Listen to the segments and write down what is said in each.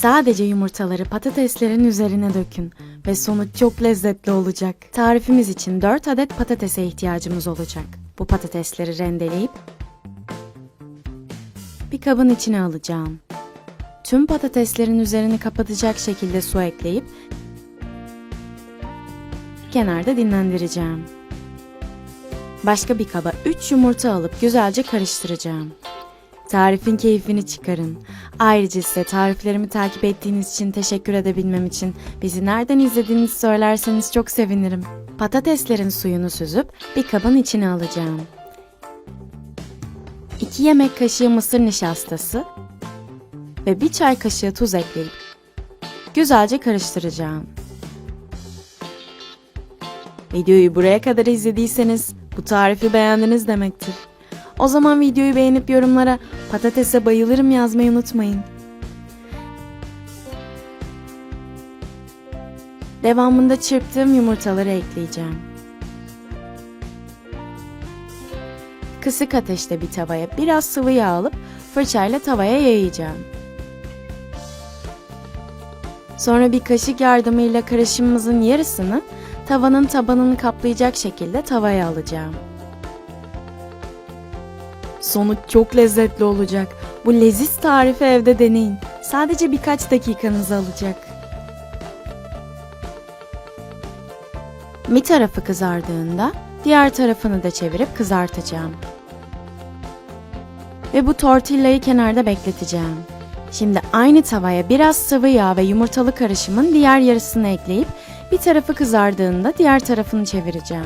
Sadece yumurtaları patateslerin üzerine dökün ve sonuç çok lezzetli olacak. Tarifimiz için 4 adet patatese ihtiyacımız olacak. Bu patatesleri rendeleyip bir kabın içine alacağım. Tüm patateslerin üzerini kapatacak şekilde su ekleyip kenarda dinlendireceğim. Başka bir kaba 3 yumurta alıp güzelce karıştıracağım. Tarifin keyfini çıkarın. Ayrıca size tariflerimi takip ettiğiniz için teşekkür edebilmem için bizi nereden izlediğinizi söylerseniz çok sevinirim. Patateslerin suyunu süzüp bir kabın içine alacağım. 2 yemek kaşığı mısır nişastası ve 1 çay kaşığı tuz ekleyip güzelce karıştıracağım. Videoyu buraya kadar izlediyseniz bu tarifi beğendiniz demektir. O zaman videoyu beğenip yorumlara patatese bayılırım yazmayı unutmayın. Devamında çırptığım yumurtaları ekleyeceğim. Kısık ateşte bir tavaya biraz sıvı yağ alıp fırçayla tavaya yayacağım. Sonra bir kaşık yardımıyla karışımımızın yarısını tavanın tabanını kaplayacak şekilde tavaya alacağım. Sonuç çok lezzetli olacak. Bu leziz tarifi evde deneyin. Sadece birkaç dakikanızı alacak. Bir tarafı kızardığında diğer tarafını da çevirip kızartacağım. Ve bu tortillayı kenarda bekleteceğim. Şimdi aynı tavaya biraz sıvı yağ ve yumurtalı karışımın diğer yarısını ekleyip bir tarafı kızardığında diğer tarafını çevireceğim.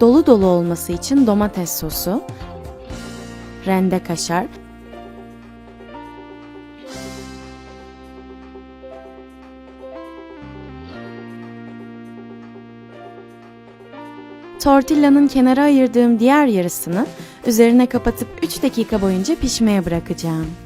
Dolu dolu olması için domates sosu, rende kaşar, Tortillanın kenara ayırdığım diğer yarısını üzerine kapatıp 3 dakika boyunca pişmeye bırakacağım.